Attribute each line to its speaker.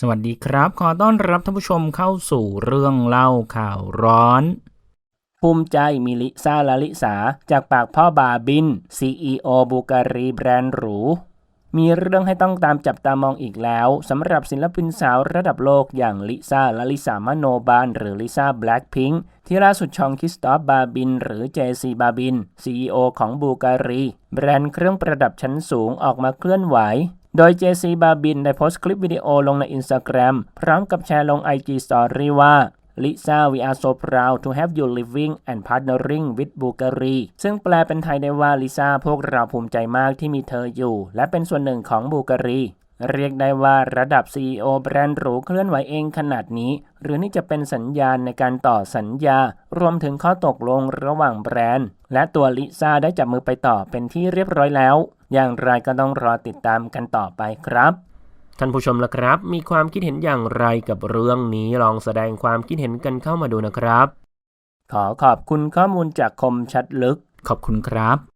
Speaker 1: สวัสดีครับ ขอต้อนรับท่านผู้ชมเข้าสู่เรื่องเล่าข่าวร้อน ภูมิใจมีลิซ่าละลิสา จากปากพ่อบาบิน CEO บูการีแบรนด์หรู มีเรื่องให้ต้องตามจับตามองอีกแล้วสำหรับศิลปินสาวระดับโลกอย่างลิซ่าและลิสามโนบานหรือลิซ่าแบล็คพิงค์ที่ล่าสุดชองคิสตอฟบาบิน หรือเจซีบาบิน CEO ของบูการี แบรนด์เครื่องประดับชั้นสูงออกมาเคลื่อนไหว โดย JC บาบินได้โพสต์คลิปวิดีโอลงใน Instagram พร้อมกับแชร์ลง IG Story ว่า Lisa we are so proud to have you living and partnering with Bulgari ซึ่งแปลเป็นไทยได้ว่าลิซ่าพวกเราภูมิใจมากที่มีเธออยู่ และเป็นส่วนหนึ่งของบูการีเรียกได้ว่าระดับ CEO แบรนด์หรูเคลื่อนไหวเองขนาดนี้ หรือนี่จะเป็นสัญญาณในการต่อสัญญา รวมถึงข้อตกลงระหว่างแบรนด์ และตัวลิซ่าได้จับมือไปต่อเป็นที่เรียบร้อยแล้ว อย่างไรก็ต้องรอติดตามกันต่อไปครับท่านผู้ชมล่ะครับ มีความคิดเห็นอย่างไรกับเรื่องนี้ลองแสดงความคิดเห็นกันเข้ามาดูนะครับ ขอขอบคุณข้อมูลจากคมชัดลึก ขอบคุณครับ